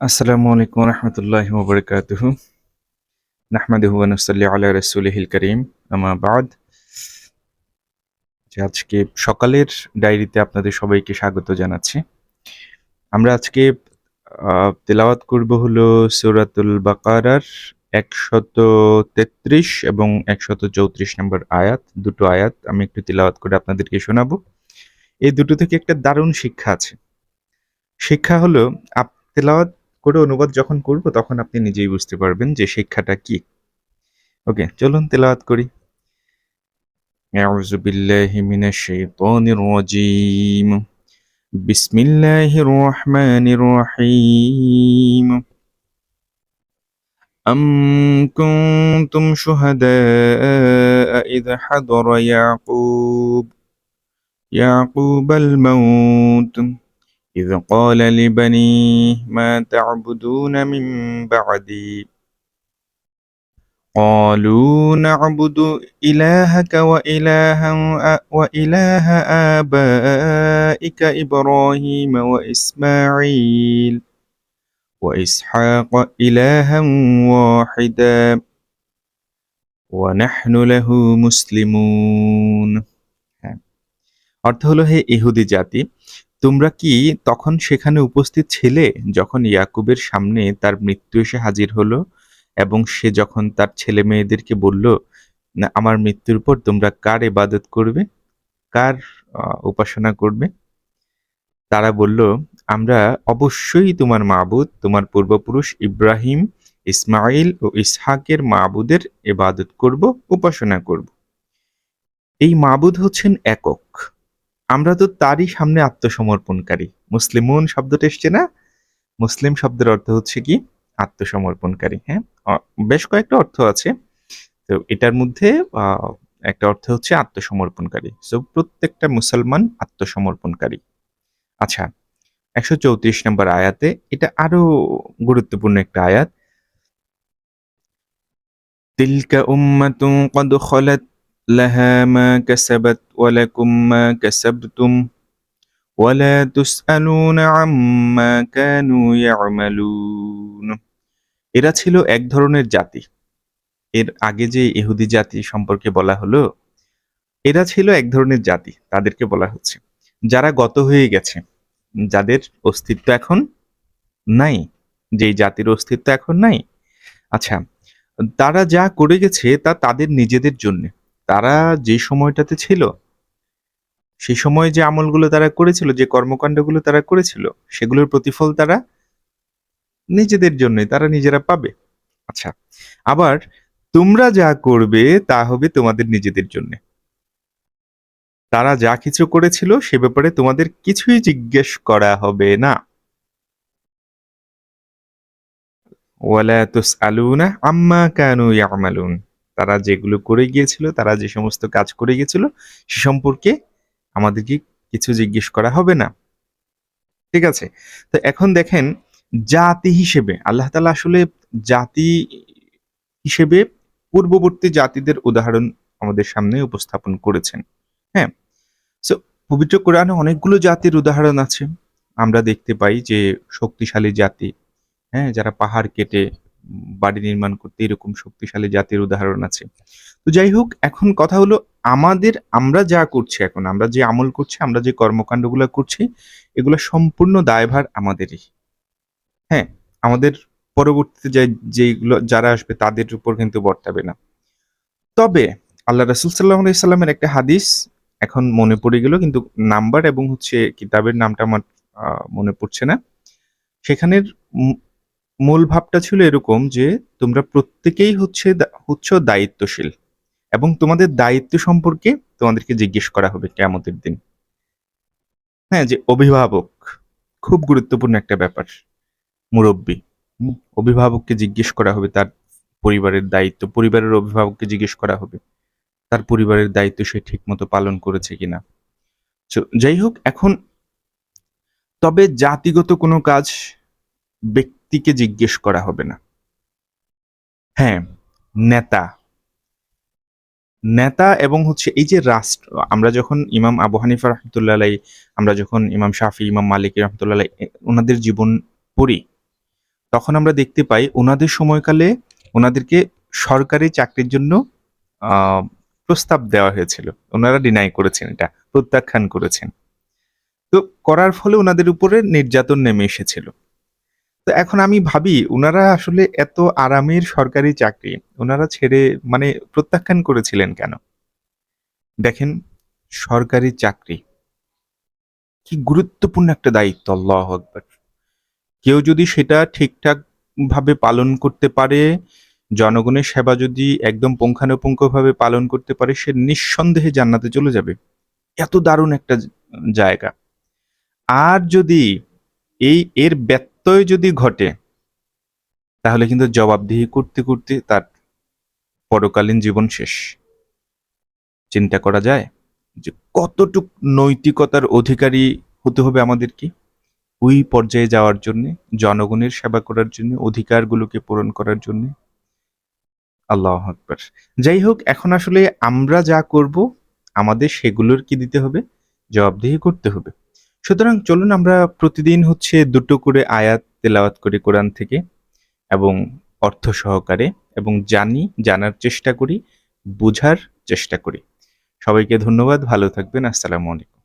আসসালামু আলাইকুম রহমতুল্লাহ ওবরকাতুহ ওয়ানুসাল্লি আলা রাসূলিহিল করিম। আমা বাদ। যে আজকে সকালের ডায়েরিতে আপনাদের সবাইকে স্বাগত জানাচ্ছি। আমরা আজকে তেলাওয়াত করব হলো সূরাতুল বাকারার একশত তেত্রিশ এবং একশত চৌত্রিশ নম্বর আয়াত, দুটো আয়াত আমি একটু তেলাওয়াত করে আপনাদেরকে শোনাবো। এই দুটো থেকে একটা দারুণ শিক্ষা আছে। শিক্ষা হলো তেলাওয়াত করে অনুবাদ যখন করব তখন আপনি নিজেই বুঝতে পারবেন যে শিক্ষাটা কি ওকে চলুন তেলাওয়াত করি أعوذ بالله من الشيطان الرجيم بسم الله الرحمن الرحيم أم كنتم شهداء إذ حضر يعقوب يعقوب الموت إذ قال لبنيه ما تعبدون من بعدي قالوا نعبد إلهك وإله وإله آبائك إبراهيم وإسماعيل وإسحاق إلها واحدا ونحن له مسلمون হ্যাঁ। অর্থ হলো হে ইহুদি জাতি তোমরা কি তখন সেখানে উপস্থিত ছিলে যখন ইয়াকুবের সামনে তার মৃত্যু এসে হাজির হলো? এবং সে যখন তার ছেলে মেয়েদেরকে বলল, না, আমার মৃত্যুর পর তোমরা কার ইবাদত করবে? কার উপাসনা করবে? তারা বলল, আমরা অবশ্যই তোমার মাবুদ, তোমার পূর্বপুরুষ ইব্রাহিম ইসমাইল ও ইসহাকের মাবুদের ইবাদত করব, উপাসনা করব। এই মাবুদ হচ্ছেন একক। আমরা তো তারই সামনে আত্মসমর্পণকারী। মুসলিমুন শব্দটা এসছে না? মুসলিম শব্দের অর্থ হচ্ছে কি? আত্মসমর্পণকারী হ্যাঁ? বেশ কয়েকটা অর্থ আছে। তো এটার মধ্যে একটা অর্থ হচ্ছে আত্মসমর্পণকারী। সো প্রত্যেকটা মুসলমান আত্মসমর্পণকারী। আচ্ছা একশো চৌত্রিশ নম্বর আয়াতে, এটা আরও গুরুত্বপূর্ণ একটা আয়াত। তিলকা উম্মাতুন কদ খলাত لها ما كسبت ولكم ما كسبتم ولا تسألون عما كانوا يعملون এরা ছিল এক ধরনের জাতি এর আগে যে ইহুদি জাতি সম্পর্কে বলা হলো এরা ছিল এক ধরনের জাতি তাদেরকে বলা হচ্ছে যারা গত হয়ে গেছে যাদের অস্তিত্ব এখন নাই যেই জাতির অস্তিত্ব এখন নাই আচ্ছা তারা যা করে গেছে তা তাদের নিজেদের জন্য তারা যে সময়টাতে ছিল সেই সময় যে আমলগুলো তারা করেছিল, যে কর্মকাণ্ডগুলো তারা করেছিল, সেগুলোর প্রতিফল তারা নিজেদের জন্যই তারা নিজেরা পাবে। আচ্ছা আবার তোমরা যা করবে, তা হবে তোমাদের নিজেদের জন্য। তারা যা কিছু করেছিল, সে ব্যাপারে তোমাদের কিছুই জিজ্ঞেস করা হবে না। ওয়ালা তুসআলুনা আম্মা কানু ইয়ামালুন। তারা যেগুলো করে গিয়েছিল, তারা যে সমস্ত কাজ করে গিয়েছিল, সে সম্পর্কে আমাদেরকে কিছু জিজ্ঞেস করা হবে না। ঠিক আছে? তো এখন দেখেন, জাতি হিসেবে, আল্লাহ তাআলা আসলে জাতি হিসেবে পূর্ববর্তী জাতিদের উদাহরণ আমাদের সামনে উপস্থাপন করেছেন। হ্যাঁ? সো পবিত্র কোরআনে অনেকগুলো জাতির উদাহরণ আছে। আমরা দেখতে পাই যে শক্তিশালী জাতি হ্যাঁ? যারা পাহাড় কেটে বাড়ি নির্মাণ করতে এরকম শক্তিশালী জাতির উদাহরণ আছে। তো যাই হোক, এখন কথা হলো আমাদের আমরা যা করছি এখন, আমরা যে আমল করছি, আমরা যে কর্মকাণ্ডগুলো করছি, এগুলো সম্পূর্ণ দায়ভার আমাদেরই। হ্যাঁ আমাদের পরবর্তীতে যে যেগুলো যারা আসবে তাদের উপর কিন্তু বর্তাবে না। তবে আল্লাহ রাসুল সাল্লাহ সাল্লামের একটা হাদিস এখন মনে পড়ে গেল, কিন্তু নাম্বার এবং হচ্ছে কিতাবের নামটা আমার মনে পড়ছে না। সেখানের মূল ভাবটা ছিল এরকম যে, তোমরা প্রত্যেকেই হচ্ছে হচ্ছ দায়িত্বশীল এবং তোমাদের দায়িত্ব সম্পর্কে তোমাদেরকে জিজ্ঞেস করা হবে কেমতের দিন। হ্যাঁ যে অভিভাবক খুব গুরুত্বপূর্ণ একটা ব্যাপার। মুরব্বী, অভিভাবককে জিজ্ঞেস করা হবে, তার পরিবারের দায়িত্ব, পরিবারের অভিভাবককে জিজ্ঞেস করা হবে, তার পরিবারের দায়িত্ব সে ঠিকমতো পালন করেছে কিনা। যাই হোক, এখন তবে জাতিগত কোনো কাজ ব্যক্তিকে জিজ্ঞেস করা হবে না। হ্যাঁ নেতা। নেতা এবং হচ্ছে এই যে রাষ্ট্র, আমরা যখন ইমাম আবু হানিফা রহমতুল্লাহ আমরা যখন ইমাম শাফি, ইমাম মালিক রহমতুল্লাহ ওনাদের জীবন পড়ি, তখন আমরা দেখতে পাই ওনাদের সময়কালে ওনাদেরকে সরকারি চাকরির জন্য প্রস্তাব দেওয়া হয়েছিল। ওনারা ডিনাই করেছেন এটা, প্রত্যাখ্যান করেছেন। তো করার ফলে ওনাদের উপরে নির্যাতন নেমে এসেছিল। তো এখন আমি ভাবি ওনারা আসলে এত আরামের সরকারি চাকরি ওনারা ছেড়ে মানে প্রত্যাখ্যান করেছিলেন কেন? দেখেন, সরকারি চাকরি কি গুরুত্বপূর্ণ একটা দায়িত্ব, আল্লাহ আকবার। কেউ যদি সেটা ঠিকঠাক ভাবে পালন করতে পারে, জনগণের সেবা যদি একদম পুঙ্খানুপুঙ্খভাবে পালন করতে পারে, সে নিঃসন্দেহে জান্নাতে চলে যাবে। এত দারুণ একটা জায়গা। আর যদি এই এর ব্যত্যয় যদি ঘটে, তাহলে কিন্তু জবাবদিহি করতে করতে তার পরকালীন জীবন শেষ। চিন্তা করা যায় যে কতটুক নৈতিকতার অধিকারী হতে হবে আমাদেরকে। ওই পর্যায়ে যাওয়ার জন্য, জনগণের সেবা করার জন্য, অধিকারগুলোকে পূরণ করার জন্য। আল্লাহ আকবার। যাই হোক, এখন আসলে আমরা যা করব, আমাদের সেগুলোর কি দিতে হবে? জবাবদিহি করতে হবে। সুতরাং চলুন আমরা প্রতিদিন হচ্ছে দুটো করে আয়াত তেলাওয়াত করি কোরআন থেকে এবং অর্থ সহকারে এবং জানি, জানার চেষ্টা করি, বোঝার চেষ্টা করি। সবাইকে ধন্যবাদ, ভালো থাকবেন, আসসালামু আলাইকুম।